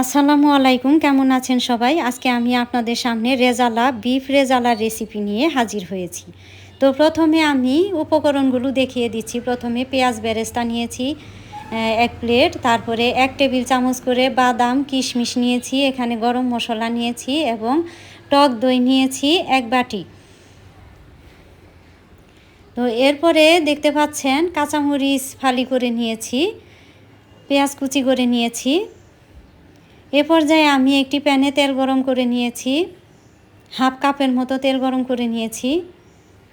আসসালামু আলাইকুম, কেমন আছেন সবাই? আজকে আমি আপনাদের সামনে রেজালা, বিফ রেজালার রেসিপি নিয়ে হাজির হয়েছি। তো প্রথমে আমি উপকরণগুলো দেখিয়ে দিচ্ছি। প্রথমে পেঁয়াজ বেরেস্তা নিয়েছি এক প্লেট। তারপরে এক টেবিল চামচ করে বাদাম, কিশমিশ নিয়েছি, এখানে গরম মশলা নিয়েছি এবং টক দই নিয়েছি এক বাটি। তো এরপরে দেখতে পাচ্ছেন কাঁচামরিচ ফালি করে নিয়েছি, পেঁয়াজ কুচি করে নিয়েছি। এ পর্যায়ে আমি একটি প্যানে তেল গরম করে নিয়েছি, হাফ কাপের মতো তেল গরম করে নিয়েছি।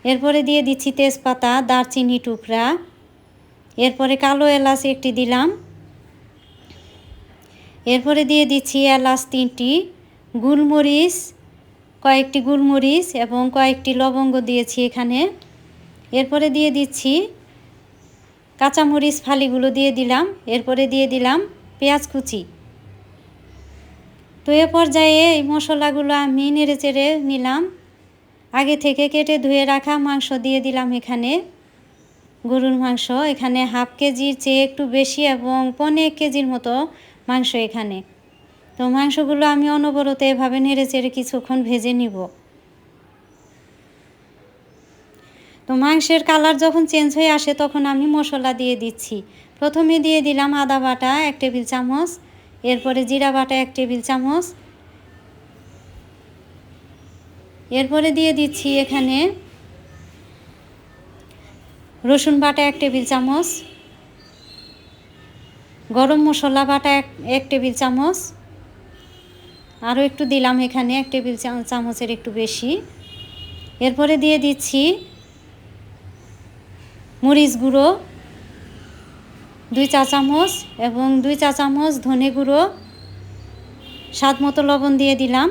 এরপরে দিয়ে দিচ্ছি তেজপাতা, দারচিনি টুকরা। এরপরে কালো এলাচ একটি দিলাম। এরপরে দিয়ে দিচ্ছি এলাচ তিনটি, গুলমরিচ, কয়েকটি গুলমরিচ এবং কয়েকটি লবঙ্গ দিয়েছি এখানে। এরপরে দিয়ে দিচ্ছি কাঁচামরিচ ফালিগুলো দিয়ে দিলাম। এরপরে দিয়ে দিলাম পেঁয়াজ কুচি। তো এ পর্যায়ে এই মশলাগুলো আমি নেড়ে চেড়ে নিলাম। আগে থেকে কেটে ধুয়ে রাখা মাংস দিয়ে দিলাম এখানে। গরুর মাংস, এখানে হাফ কেজির চেয়ে একটু বেশি এবং পনেরো কেজির মতো মাংস এখানে। তো মাংসগুলো আমি অনবরত এভাবে নেড়ে চেড়ে কিছুক্ষণ ভেজে নিব। তো মাংসের কালার যখন চেঞ্জ হয়ে আসে তখন আমি মশলা দিয়ে দিচ্ছি। প্রথমে দিয়ে দিলাম আদা বাটা এক টেবিল চামচ এরপরে জিরা বাটা এক টেবিল চামচ। এরপরে দিয়ে দিচ্ছি এখানে রসুন বাটা এক টেবিল চামচ। গরম মশলা বাটা এক এক টেবিল চামচ। আরও একটু দিলাম এখানে এক টেবিল চামচের একটু বেশি। এরপরে দিয়ে দিচ্ছি মরিচ গুঁড়ো। দুই চা চামচ এবং দুই চা চামচ ধনে গুঁড়ো। স্বাদ মতো লবণ দিয়ে দিলাম।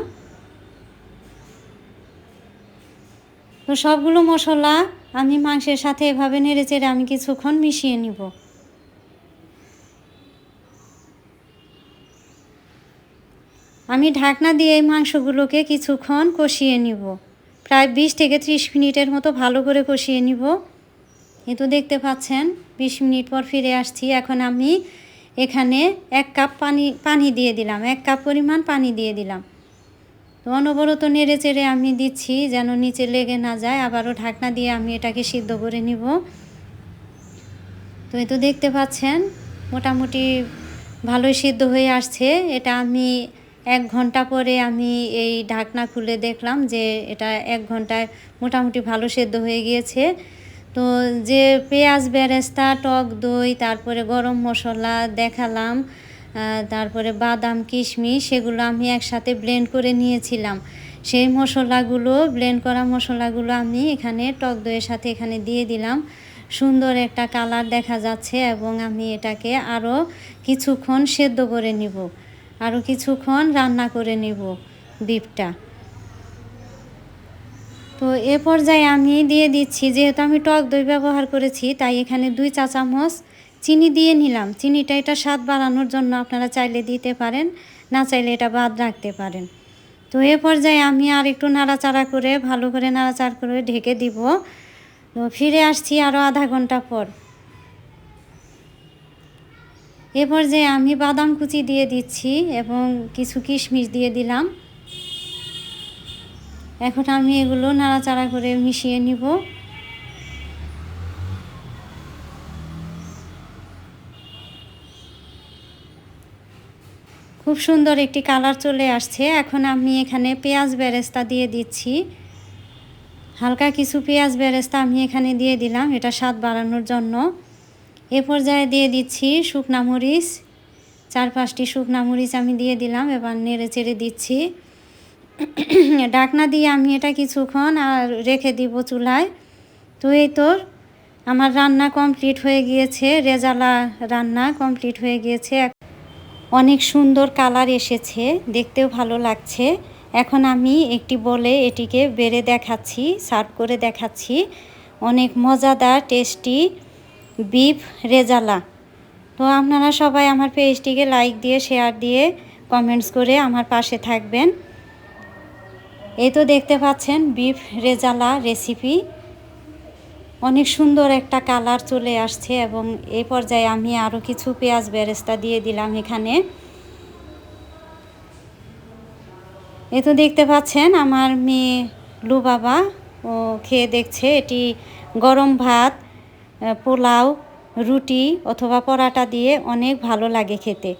তো সবগুলো মশলা আমি মাংসের সাথে এভাবে নেড়ে চেড়ে আমি কিছুক্ষণ মিশিয়ে নিব। আমি ঢাকনা দিয়ে এই মাংসগুলোকে কিছুক্ষণ কষিয়ে নিব। প্রায় বিশ থেকে ত্রিশ মিনিটের মতো ভালো করে কষিয়ে নিব। কিন্তু দেখতে পাচ্ছেন, বিশ মিনিট পর ফিরে আসছি। এখন আমি এখানে এক কাপ পানি পানি দিয়ে দিলাম, এক কাপ পরিমাণ পানি দিয়ে দিলাম। তো অনবরত নেড়ে চেড়ে আমি দিচ্ছি, যেন নিচে লেগে না যায়। আবারও ঢাকনা দিয়ে আমি এটাকে সিদ্ধ করে নিব। তো এই তো দেখতে পাচ্ছেন, মোটামুটি ভালোই সিদ্ধ হয়ে আসছে। এটা আমি এক ঘণ্টা পরে আমি এই ঢাকনা খুলে দেখলাম যে এটা এক ঘন্টায় মোটামুটি ভালো সেদ্ধ হয়ে গিয়েছে। তো যে পেঁয়াজ, বেরেস্তা, টক দই, তারপরে গরম মশলা দেখালাম তারপরে বাদাম, কিশমিশ, সেগুলো আমি একসাথে ব্লেন্ড করে নিয়েছিলাম। সেই মশলাগুলো ব্লেন্ড করা মশলাগুলো আমি এখানে টক দইয়ের সাথে এখানে দিয়ে দিলাম। সুন্দর একটা কালার দেখা যাচ্ছে এবং আমি এটাকে আরও কিছুক্ষণ সেদ্ধ করে নিব। আরও কিছুক্ষণ রান্না করে নিব বিফটা। তো এ পর্যায়ে আমি দিয়ে দিচ্ছি, যেহেতু আমি টক দই ব্যবহার করেছি, তাই এখানে দুই চা চামচ চিনি দিয়ে নিলাম। চিনিটা এটা স্বাদ বাড়ানোর জন্য আপনারা চাইলে দিতে পারেন, না চাইলে এটা বাদ রাখতে পারেন। তো এ পর্যায়ে আমি আর একটু নাড়াচাড়া করে, ভালো করে নাড়াচাড়া করে ঢেকে দিব। তো ফিরে আসছি আরও আধা ঘণ্টা পর। এ পর্যায়ে আমি বাদাম কুচি দিয়ে দিচ্ছি এবং কিছু কিশমিশ দিয়ে দিলাম। এখন আমি এগুলো নাড়াচাড়া করে মিশিয়ে নিব। খুব সুন্দর একটি কালার চলে আসছে। এখন আমি এখানে পেঁয়াজ বেরেস্তা দিয়ে দিচ্ছি। হালকা কিছু পেঁয়াজ বেরেস্তা আমি এখানে দিয়ে দিলাম, এটা স্বাদ বাড়ানোর জন্য। এ পর্যায়ে দিয়ে দিচ্ছি শুকনা মরিচ। চার পাঁচটি শুকনা মরিচ আমি দিয়ে দিলাম, এবার নেড়ে চেড়ে দিচ্ছি। ডাকনা দিয়ে আমি এটা কিছুক্ষণ আর রেখে দিব চুলায়। তো এই তো আমার রান্না কমপ্লিট হয়ে গিয়েছে, রেজালা রান্না কমপ্লিট হয়ে গিয়েছে। অনেক সুন্দর কালার এসেছে, দেখতেও ভালো লাগছে। এখন আমি একটি বলে এটিকে বেড়ে দেখাচ্ছি, সার্ভ করে দেখাচ্ছি। অনেক মজাদার, টেস্টি বিফ রেজালা। তো আপনারা সবাই আমার পেজটিকে লাইক দিয়ে, শেয়ার দিয়ে, কমেন্টস করে আমার পাশে থাকবেন। এই তো দেখতে পাচ্ছেন বিফ রেজালা রেসিপি অনেক সুন্দর একটা কালার চলে আসছে এবং এই পর্যায়ে আমি আরও কিছু পেঁয়াজ বেরেস্তা দিয়ে দিলাম এখানে। এ তো দেখতে পাচ্ছেন আমার মেয়ে লু বাবা, ও খেয়ে দেখছে এটি গরম ভাত পোলাও, রুটি অথবা পরাটা দিয়ে অনেক ভালো লাগে খেতে।